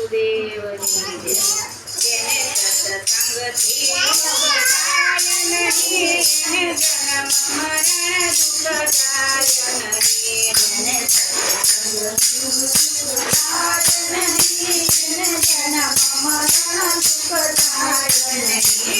વાસુદેવની જય જેને સત્સંગથી ઉગાય નહીં એને જન્મ મરણ દુઃખ જાય નહીં એને સત્સંગથી ઉગાય નહીં એને જન્મ મરણ દુઃખ જાય નહીં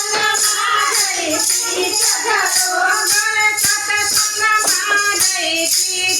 Thank you.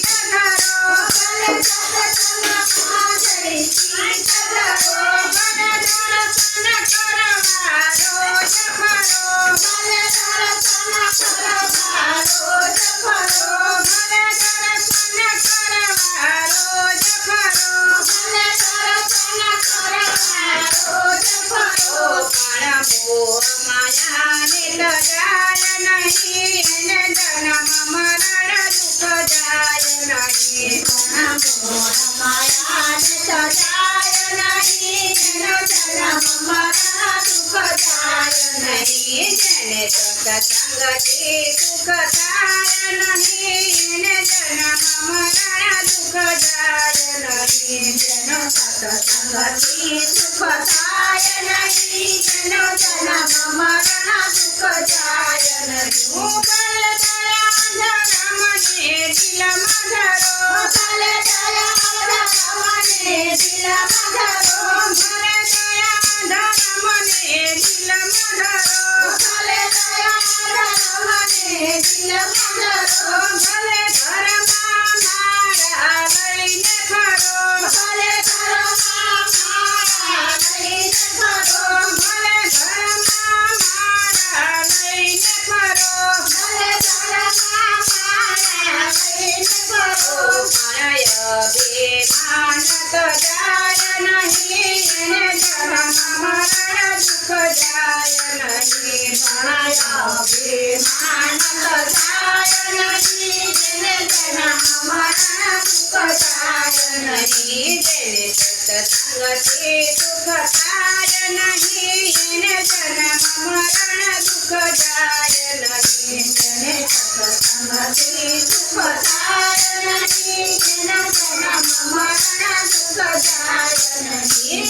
సతంగ సుఖ కారణ జన మరణ దుఃఖ దారణ జన సతంగ సుఖ కారణ జన జన మరణ सत्संगते सुख कारण नाही. जन्म मरण दुख जाय नाही. सत्संगते नाही. जन्म मरण दुख जाय नाही.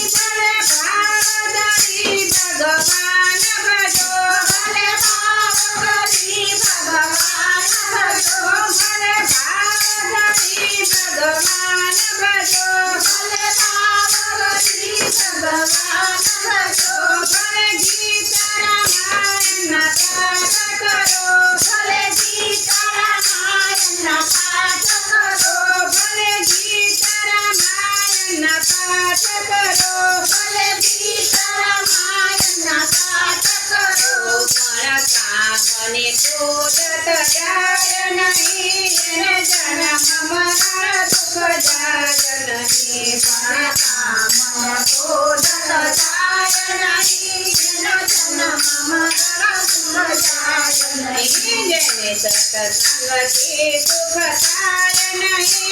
सत संगति सुख तारण है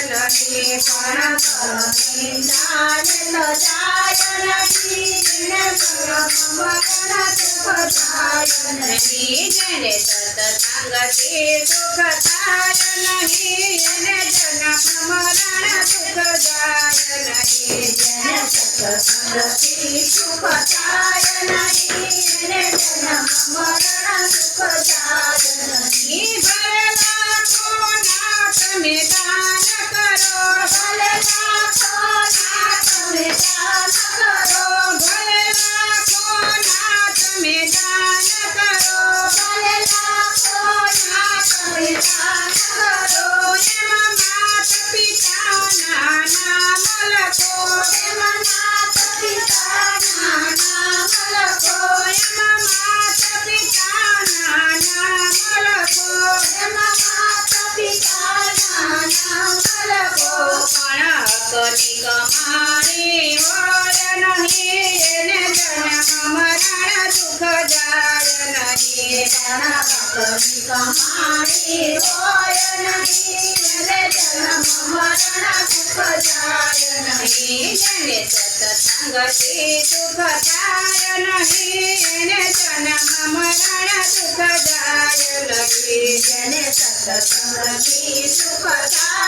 નથી પણ ચાલતો જાય નથી જેને પરમગણ સુખ થાય નહીં જેને સતતાંગતે સુખ થાય નહીં એને જન ભ્રમરણ સુખ જાય નહીં જેને સતસંગથી સુખ થાય એને સતસંગથી સુખ થાય નહીં એને જન્મ મરણ સુખ જાય નહીં એને સતસંગથી સુખ થાય